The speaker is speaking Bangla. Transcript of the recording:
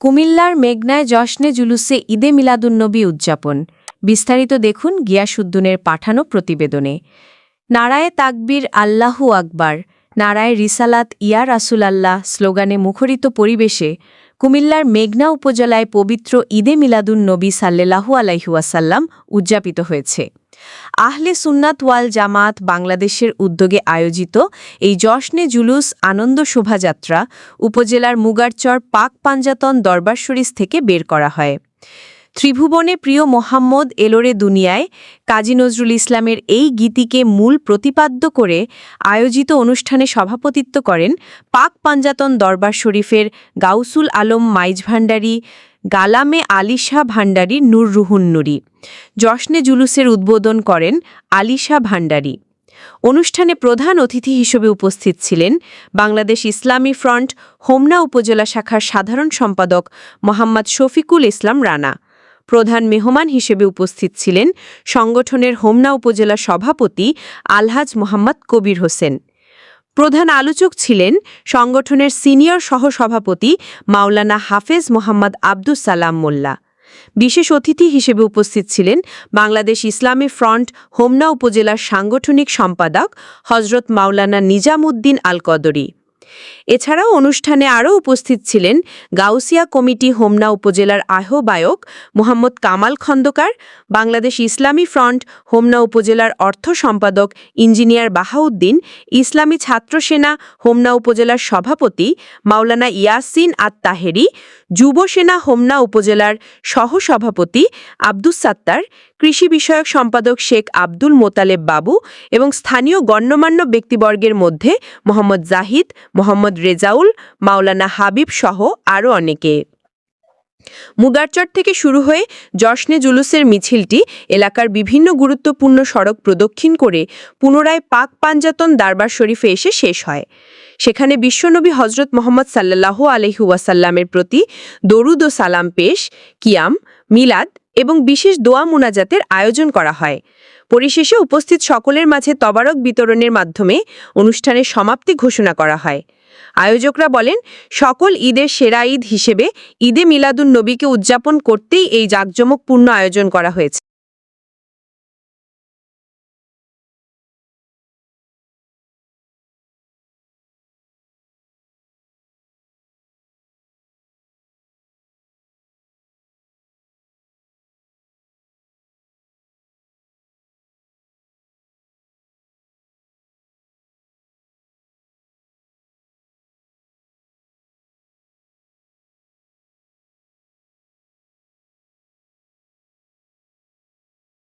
কুমিল্লার মেঘনায় জশ্নে জুলুসে ঈদে মিলাদুন্নবী উদযাপন। বিস্তারিত দেখুন গিয়াসুদ্দিনের পাঠানো প্রতিবেদনে। নারায়ে তাকবীর আল্লাহু আকবার, নারায় রিসালাত ইয়া রাসুলাল্লাহ, স্লোগানে মুখরিত পরিবেশে কুমিল্লার মেঘনা উপজেলায় পবিত্র ঈদে মিলাদুন নবী সাল্লাহু আলাইহুয়াসাল্লাম উদযাপিত হয়েছে। আহলে সুন্নাত ওয়াল জামাত বাংলাদেশের উদ্যোগে আয়োজিত এই জশ্নে জুলুস আনন্দ শোভাযাত্রা উপজেলার মুগারচর পাক পাঞ্জাতন দরবার শরীফ থেকে বের করা হয়। ত্রিভুবনে প্রিয় মোহাম্মদ এলোরে দুনিয়ায়, কাজী নজরুল ইসলামের এই গীতিকে মূল প্রতিপাদ্য করে আয়োজিত অনুষ্ঠানে সভাপতিত্ব করেন পাক পাঞ্জাতন দরবার শরীফের গাউসুল আলম মাইজ ভান্ডারী গালামে আলিশা ভান্ডারী নূর রুহুন নুরি। জশ্নে জুলুসের উদ্বোধন করেন আলিশা ভান্ডারী অনুষ্ঠানে প্রধান অতিথি হিসেবে উপস্থিত ছিলেন বাংলাদেশ ইসলামী ফ্রন্ট হোমনা উপজেলা শাখার সাধারণ সম্পাদক মোহাম্মদ শফিকুল ইসলাম রানা। প্রধান মেহমান হিসেবে উপস্থিত ছিলেন সংগঠনের হোমনা উপজেলা সভাপতি আলহাজ মোহাম্মদ কবির হোসেন। প্রধান আলোচক ছিলেন সংগঠনের সিনিয়র সহসভাপতি মাওলানা হাফেজ মোহাম্মদ আব্দুস সালাম মোল্লা। বিশেষ অতিথি হিসেবে উপস্থিত ছিলেন বাংলাদেশ ইসলামী ফ্রন্ট হোমনা উপজেলার সাংগঠনিক সম্পাদক হজরত মাওলানা নিজামুদ্দিন আল কদরি এছাড়াও অনুষ্ঠানে আরও উপস্থিত ছিলেন গাউসিয়া কমিটি হোমনা উপজেলার আহ্বায়ক মোহাম্মদ কামাল খন্দকার, বাংলাদেশ ইসলামী ফ্রন্ট হোমনা উপজেলার অর্থ সম্পাদক ইঞ্জিনিয়ার বাহাউদ্দিন, ইসলামী ছাত্র সেনা হোমনা উপজেলার সভাপতি মাওলানা ইয়াসিন আত তাহেরি যুব সেনা হোমনা উপজেলার সহসভাপতি আব্দুস সাত্তার কৃষি বিষয়ক সম্পাদক শেখ আব্দুল মোতালেব বাবু এবং স্থানীয় গণ্যমান্য ব্যক্তিবর্গের মধ্যে মোহাম্মদ জাহিদ, মোহাম্মদ রেজাউল, মাওলানা হাবিব সহ আরও অনেকে। মুগারচর থেকে শুরু হয়ে জশ্নে জুলুসের মিছিলটি এলাকার বিভিন্ন গুরুত্বপূর্ণ সড়ক প্রদক্ষিণ করে পুনরায় পাক পাঞ্জাতন দারবার শরীফে এসে শেষ হয়। সেখানে বিশ্বনবী হজরত মোহাম্মদ সাল্লাহ আলহু ওয়াসাল্লামের প্রতি দরুদ ও সালাম পেশ, কিয়াম, মিলাদ এবং বিশেষ দোয়া মোনাজাতের আয়োজন করা হয়। পরিশেষে উপস্থিত সকলের মাঝে তবারক বিতরণের মাধ্যমে অনুষ্ঠানের সমাপ্তি ঘোষণা করা হয়। আয়োজকরা বলেন, সকল ঈদের সেরা ঈদ হিসেবে ঈদে মিলাদুন নবীকে উদযাপন করতেই এই জাঁকজমকপূর্ণ আয়োজন করা হয়েছে।